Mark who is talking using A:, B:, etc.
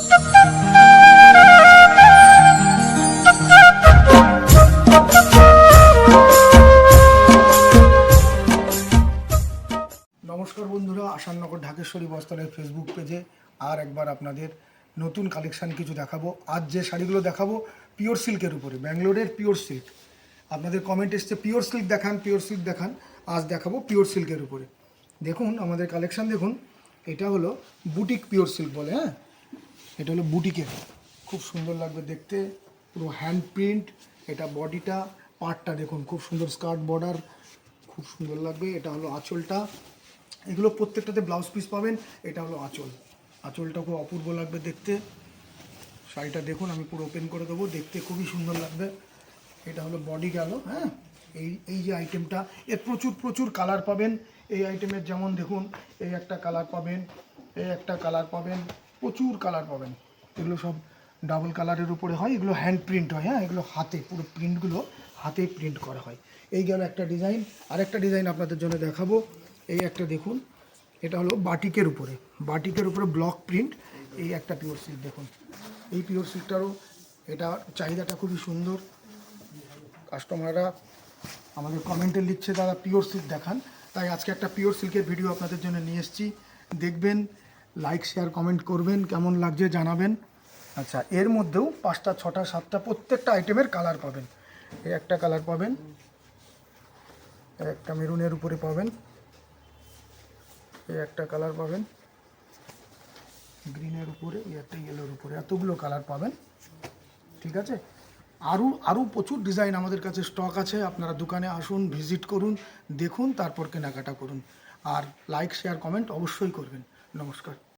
A: নমস্কার বন্ধুরা আসাননগর ঢাকেশ্বরী বস্ত্রালয়ের ফেসবুক পেজে আর একবার আপনাদের নতুন কালেকশন কিছু দেখাবো। আজ যে শাড়িগুলো দেখাবো পিওর সিল্কের উপরে, ব্যাঙ্গালোরের পিওর সিল্ক আপনাদের কমেন্ট এসছে পিওর সিল্ক দেখান পিওর সিল্ক দেখান। আজ দেখাবো পিওর সিল্কের উপরে। দেখুন, আমাদের কালেকশন দেখুন, এটা হলো বুটিক পিওর সিল্ক বলে হ্যাঁ? এটা হলো বুটিকের খুব সুন্দর লাগবে দেখতে। পুরো হ্যান্ড প্রিন্ট এটা বডিটা পার্টটা দেখুন, খুব সুন্দর স্কার্ট বর্ডার খুব সুন্দর লাগবে। এটা হলো আঁচলটা। এগুলো প্রত্যেকটাতে ব্লাউজ পিস পাবেন, এটা হলো আঁচল। আঁচলটা খুব অপূর্ব লাগবে দেখতে। শাড়িটা দেখুন, আমি পুরো ওপেন করে দেবো, দেখতে খুবই সুন্দর লাগবে। এটা হলো বডি গেল হ্যাঁ? এই এই যে আইটেমটা এর প্রচুর প্রচুর কালার পাবেন। এই আইটেমের যেমন দেখুন, এই একটা কালার পাবেন, এই একটা কালার পাবেন। প্রচুর কালার পাবেন। এগুলো সব ডাবল কালারের উপরে হয়, এগুলো হ্যান্ড প্রিন্ট হয় হ্যাঁ? এগুলো হাতে, পুরো প্রিন্টগুলো হাতে প্রিন্ট করা হয়। এই গেল একটা ডিজাইন আরেকটা ডিজাইন আপনাদের জন্য দেখাবো। এই একটা দেখুন, এটা হলো বাটিকের উপরে। বাটিকের উপরে ব্লক প্রিন্ট এই একটা পিওর সিল্ক দেখুন। এই পিওর সিল্কটারও এটা চাহিদাটা খুবই সুন্দর। কাস্টমাররা আমাদের কমেন্টে লিখছে, দাদা পিওর সিল্ক দেখান। তাই আজকে একটা পিওর সিল্কের ভিডিও আপনাদের জন্য নিয়ে এসেছি। দেখবেন লাইক শেয়ার কমেন্ট করবেন, কেমন লাগছে জানাবেন। আচ্ছা এর মধ্যেও পাঁচটা, ছটা, সাতটা প্রত্যেকটা আইটেমের কালার পাবেন। এই একটা কালার পাবেন একটা মেরুনের উপরে পাবেন, এই একটা কালার পাবেন গ্রিনের উপরে, এই একটা ইয়েলোর উপরে, এতগুলো কালার পাবেন। ঠিক আছে? আরও আরও প্রচুর ডিজাইন আমাদের কাছে স্টক আছে। আপনারা দোকানে আসুন ভিজিট করুন, দেখুন, তারপর কেনাকাটা করুন। আর লাইক শেয়ার কমেন্ট অবশ্যই করবেন। নমস্কার।